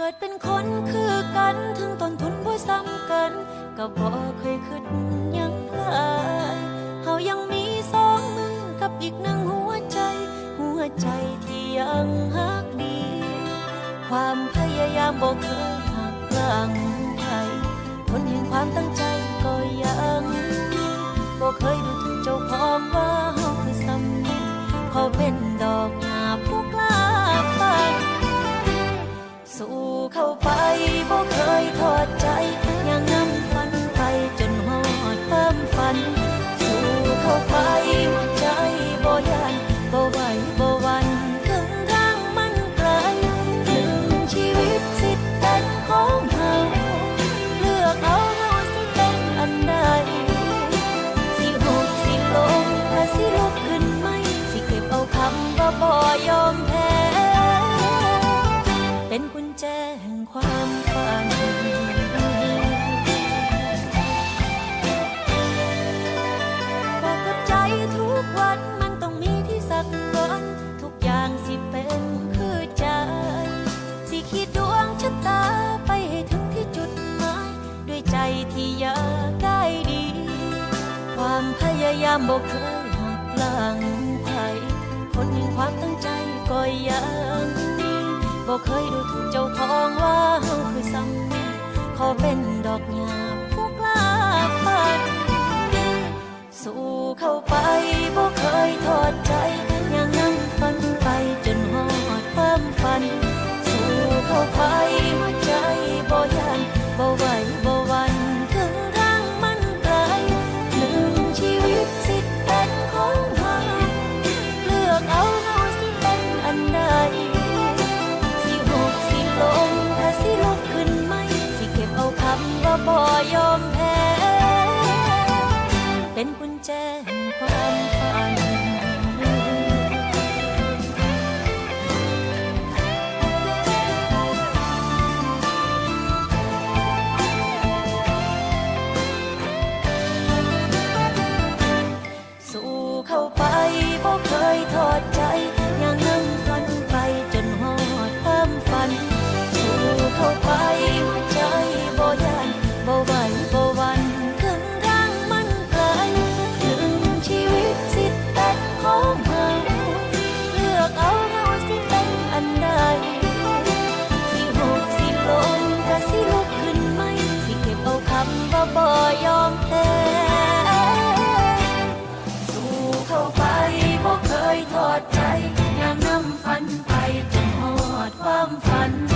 เกิดเป็นคนคือกันถึงต้นทุนบ่ซ้ำกัน ก็บ่เคยคิดยังหลายเฮายังมีสองมือกับอีกหนึ่งหัวใจ หัวใจที่ยังฮักดี ความพยายามบ่เคยหักหลังใครผลแห่งความตั้งใจก็ยังบ่เคยดูถูกเจ้าของ ยั ที่อยากได้ดี ความพยายามบ่เคยหักหลังใครคนแห่งความตั้งใจก็ยังดีบ่เคยดูถูกเจ้าของว่าเฮาคือซ้ำนีขอเป็นดอกหญ้าผู้กล้าฝันสู้เข้าไปบ่เคยทอดใจยังนั่งฝันไปจนหอดความฝัน สู้เข้าไป เป็นกุญแจแห่งความฝันสู่เข้าไปบ่เคยทอดใจยัง ความฝัน